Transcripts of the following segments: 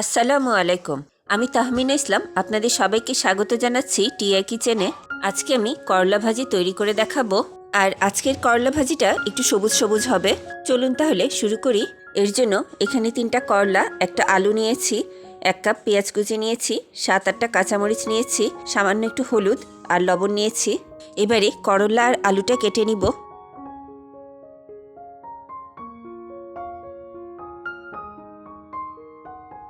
আসসালামু আলাইকুম। আমি তাহমিনা ইসলাম, আপনাদের সবাইকে স্বাগত জানাচ্ছি টিআই কিচেনে। আজকে আমি করলা ভাজি তৈরি করে দেখাবো। আর আজকের করলা ভাজিটা একটু সবুজ সবুজ হবে। চলুন তাহলে শুরু করি। এর জন্য এখানে তিনটা করলা, একটা আলু নিয়েছি, এক কাপ পেঁয়াজ কুচি নিয়েছি, সাত আটটা কাঁচামরিচ নিয়েছি, সামান্য একটু হলুদ আর লবণ নিয়েছি। এবারে করলা আর আলুটা কেটে নিব।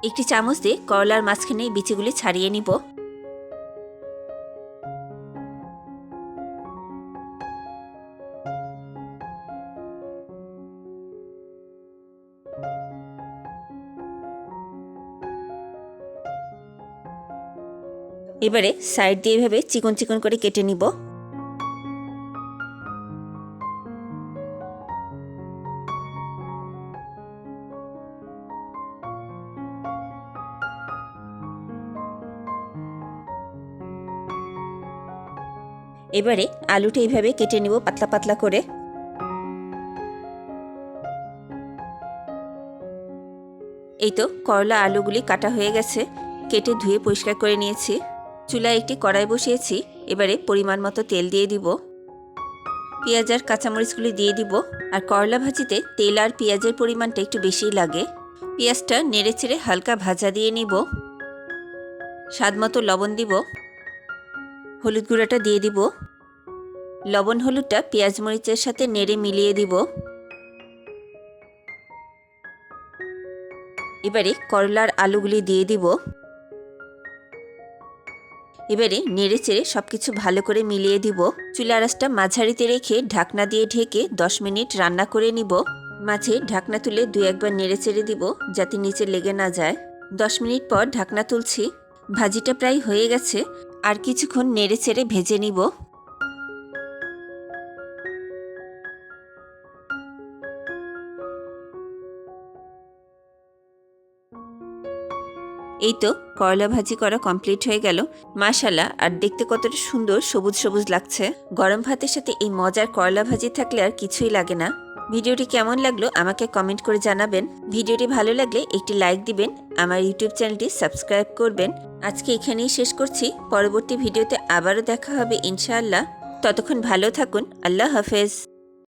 একটি চামচ দিয়ে করলার মাঝখানে বিচিগুলি ছাড়িয়ে নিব। এবারে সাইড দিয়ে এভাবে চিকন চিকন করে কেটে নিব। এবারে আলুটা এইভাবে কেটে নিব পাতলা পাতলা করে। এই তো করলা আলুগুলি কাটা হয়ে গেছে, কেটে ধুয়ে পরিষ্কার করে নিয়েছি। চুলায় একটি কড়াই বসিয়েছি, এবারে পরিমাণ মতো তেল দিয়ে দিব। পেঁয়াজ আর কাঁচামরিচগুলি দিয়ে দিব, আর করলা ভাজিতে তেল আর পেঁয়াজের পরিমাণটা একটু বেশিই লাগে। পেঁয়াজটা নেড়ে চেড়ে হালকা ভাজা দিয়ে নিব। স্বাদ মতো লবণ দিব। হলুদ গুঁড়াটা দিয়ে দিব। লবণ হলুদটা পেঁয়াজ মরিচের সাথে নেড়ে মিলিয়ে দিব। এবারে করলার আলুগুলি দিয়ে দিব। এবারে নেড়ে চেড়ে সব কিছু ভালো করে মিলিয়ে দিব। চুলা আঁচটা মাঝারিতে রেখে ঢাকনা দিয়ে ঢেকে দশ মিনিট রান্না করে নিব। মাঝে ঢাকনা তুলে দু একবার নেড়ে চেড়ে দিব যাতে নিচে লেগে না যায়। দশ মিনিট পর ঢাকনা তুলছি। ভাজিটা প্রায় হয়ে গেছে। আর কিছুক্ষণ নেড়ে চেড়ে ভেজে নিব। এই তো, করলা ভাজি করা কমপ্লিট হয়ে গেল। মাশাল্লাহ আর দেখতে কতটা সুন্দর সবুজ সবুজ লাগছে। গরম ভাতের সাথে এই মজার করলা ভাজি থাকলে আর কিছুই লাগে না। ভিডিওটি কেমন লাগল আমাকে কমেন্ট করে জানাবেন। ভিডিওটি ভালো লাগলে একটি লাইক দিবেন, আমার ইউটিউব চ্যানেলটি সাবস্ক্রাইব করবেন। আজকে এখানেই শেষ করছি। পরবর্তী ভিডিওতে আবারও দেখা হবে ইনশাআল্লাহ। ততক্ষণ ভালো থাকুন। আল্লাহ হাফেজ।